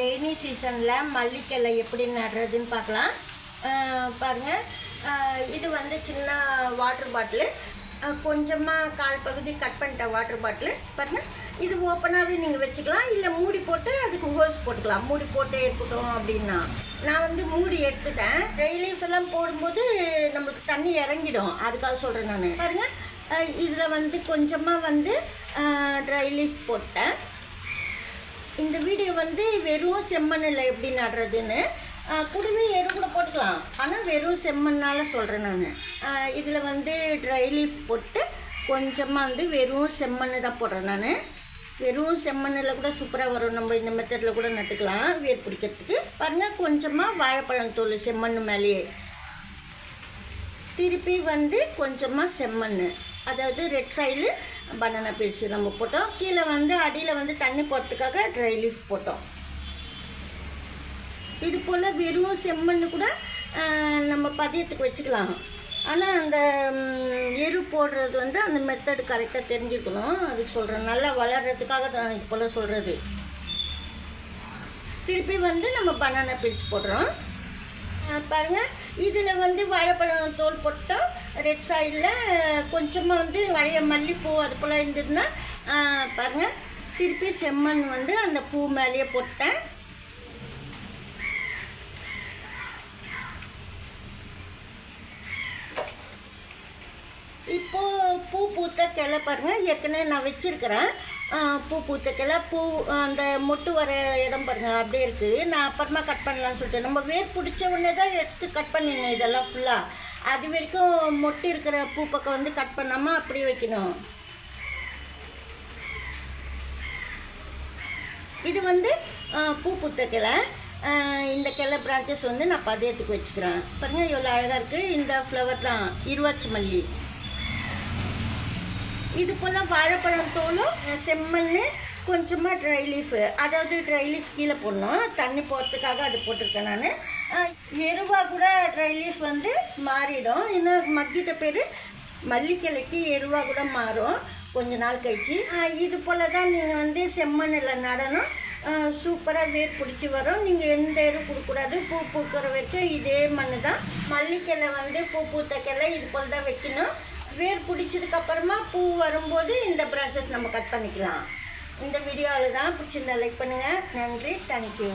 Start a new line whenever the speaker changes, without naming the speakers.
Rainy சீசனில் மல்லிக்கலை எப்படி நடுறதுன்னு பார்க்கலாம். பாருங்கள் இது வந்து சின்ன வாட்டர் பாட்டிலு கொஞ்சமாக கால் பகுதி கட் பண்ணிட்ட வாட்டர் பாட்டிலு பாருங்கள் இது ஓப்பனாகவே நீங்கள் வச்சுக்கலாம். இல்லை மூடி போட்டு அதுக்கு ஹோல்ஸ் போட்டுக்கலாம். மூடி போட்டே இருக்கட்டும் அப்படின்னா. நான் வந்து மூடி எடுத்துட்டேன். ட்ரை லீஃப் எல்லாம் போடும்போது நம்மளுக்கு தண்ணி இறங்கிடும். அதுக்காக சொல்கிறேன் நான். பாருங்கள் இதில் வந்து கொஞ்சமாக வந்து ட்ரை லீஃப் போட்டேன். இந்த வீடியோ வந்து வெறும் செம்மண்ணில் எப்படி நடுறதுன்னு குடுவி எரு கூட போட்டுக்கலாம். ஆனால் வெறும் செம்மண்ணால் சொல்கிறேன் நான். இதில் வந்து ட்ரை லீஃப் போட்டு கொஞ்சமாக வந்து வெறும் செம்மண் தான் போடுறேன் நான். வெறும் செம்மண்ணில் கூட சூப்பராக வரும். நம்ம இந்த மெத்தடில் கூட நட்டுக்கலாம் வேர் பிடிக்கிறதுக்கு. பாருங்கள் கொஞ்சமாக வாழைப்பழம் தோல் செம்மண் மேலேயே. திருப்பி வந்து கொஞ்சமாக செம்மண் அதாவது ரெட் சைடு பனானா பீஸ் நம்ம போட்டோம். கீழே வந்து அடியில் வந்து தண்ணி போகிறதுக்காக ட்ரை லீஃப் போட்டோம். இது போல் வெறும் செம்மண் கூட நம்ம பதியத்துக்கு வச்சுக்கலாம். ஆனால் அந்த எரு போடுறது வந்து அந்த மெத்தடு கரெக்டாக தெரிஞ்சுக்கணும். அதுக்கு சொல்கிறேன் நல்லா வளர்கிறதுக்காக தான் இது போல் சொல்கிறது திருப்பி வந்து நம்ம பனானா பீஸ் போடுறோம். பாருங்கள் இதில் வந்து வாழைப்பழம் தோல் போட்டோம். ரெட் சைடில் கொஞ்சமாக வந்து வளைய மல்லிப்பூ அது போல் இருந்ததுன்னா பாருங்கள் திருப்பி செம்மண் வந்து அந்த பூ மேலேயே போட்டேன். இப்போது பூ பூத்த கிளை பாருங்கள் ஏற்கனவே நான் வச்சுருக்கிறேன். பூ பூத்த கிளை. பூ அந்த மொட்டு வர இடம் பாருங்கள் அப்படியே இருக்குது நான் அப்புறமா கட் பண்ணலாம்னு சொல்லிட்டு நம்ம வேர் பிடிச்ச உடனே தான் எடுத்து கட் பண்ணிடணும் இதெல்லாம் ஃபுல்லாக அது வரைக்கும் மொட்டு இருக்கிற பூ பக்கம் வந்து கட் பண்ணாமல் அப்படியே வைக்கணும். இது வந்து பூ பூத்த கிளை. இந்த கிளை பிரான்ச்சஸ் வந்து நான் பதியத்துக்கு வச்சுக்கிறேன். பாருங்கள் எவ்வளோ அழகாக இருக்குது இந்த ஃப்ளவர் தான் இருவாச்சி மல்லி. இது போல் வாழைப்பழம் தோலும் செம்மண் கொஞ்சமாக ட்ரை லீஃப் அதாவது ட்ரை லீஃப் கீழே போடணும் தண்ணி போகிறதுக்காக அது போட்டிருக்கேன் நான். எருவா கூட ட்ரை லீஃப் வந்து மாறிடும். இன்னும் மக்கிட்ட பேர் மல்லிக்கிளைக்கு எருவா கூட மாறும். கொஞ்ச நாள் கழிச்சு. இது போல் தான் நீங்கள் வந்து செம்மண்ணில் நடணும். சூப்பராக வேர் பிடிச்சி வரும். நீங்கள் எந்த எரு கொடுக்கூடாது பூ பூக்கிற வரைக்கும் இதே மண் தான் மல்லிக்கிளை வந்து பூ பூத்த கிளை இது போல் தான் வைக்கணும். வேர் பிடிச்சதுக்கப்புறமா பூ வரும்போது இந்த பிரான்ச்சஸ் நம்ம கட் பண்ணிக்கலாம். இந்த வீடியோவில் தான் பிடிச்சிருந்தா லைக் பண்ணுங்கள் நன்றி. தேங்க்யூ